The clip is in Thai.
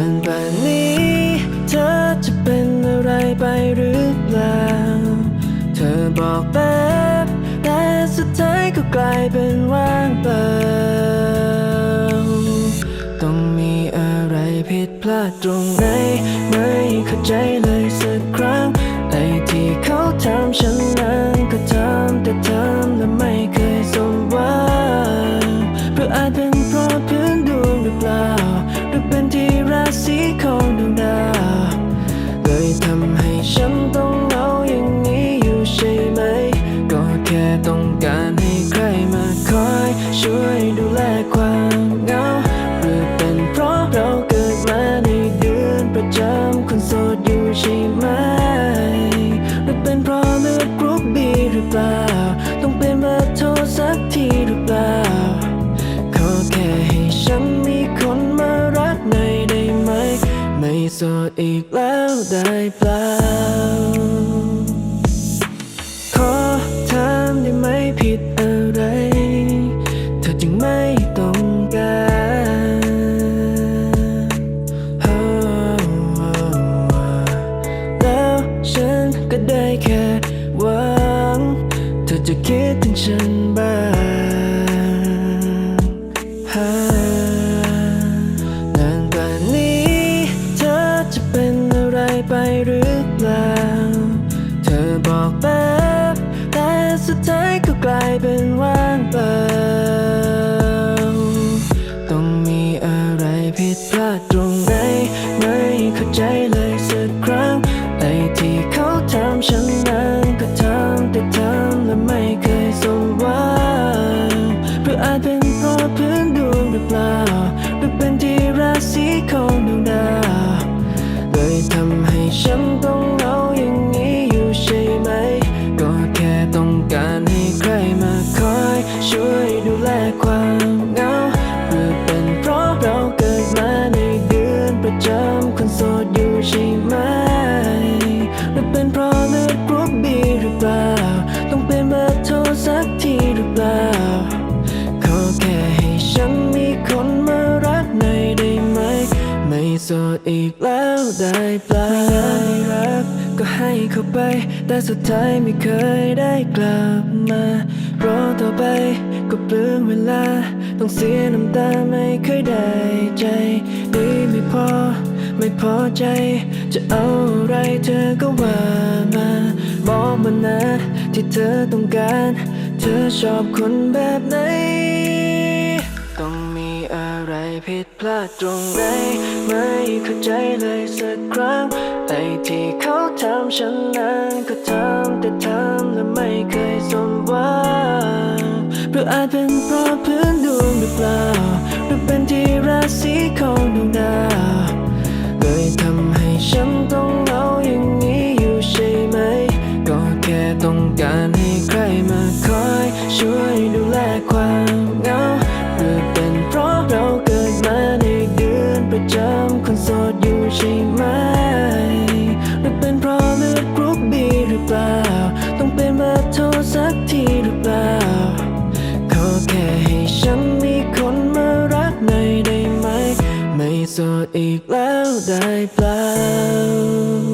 านป่านนี้ เธอจะเป็นอะไรไปหรือเปล่า เธอบอกแบบแต่สุดท้ายก็กลายเป็นว่างเปล่า ต้องมีอะไรผิดพลาดตรงไหน ไม่เข้าใจเลยสักครั้งไอ้ที่เขาทำฉันนั้น เปล่า ต้องเป็นมาโทรสักทีหรือเปล่า ขอแค่ให้ฉันมีคนมารักหน่อยได้ไหม ไม่โสดอีกแล้วได้เปล่า คิดถึงฉันบ้างนานป่านนี้เธอจะเป็นอะไรไปหรือเปล่า เธอบอกแบบแต่สุดท้ายก็กลายเป็นว่างเปล่า โสดอีกแล้วได้ปล่าไม่รักก็ให้เขาไป แต่สุดท้ายไม่เคยได้กลับมารอต่อไปก็เปลืองเวลา ต้องเสียน้ำตาไม่เคยได้ใจดีไม่พอ ไม่พอใจ จะเอาอะไรเธอก็ว่ามา บอกมานะที่เธอต้องการ เธอชอบคนแบบไหน อะไรผิดพลาดตรงไหน ไม่เข้าใจเลยสักครั้ง ไอ้ที่เขาทำฉันนั้นก็ทำแต่ทำและไม่เคยสมหวังหรืออาจเป็นเพราะพื้นดวงหรือเปล่า หรือเป็นที่ราศีของดวงดาวเลยทำให้ฉันต้องเหงาอย่างนี้อยู่ใช่ไหม ก็แค่ต้องการ โสดอีกแล้วได้เปล่า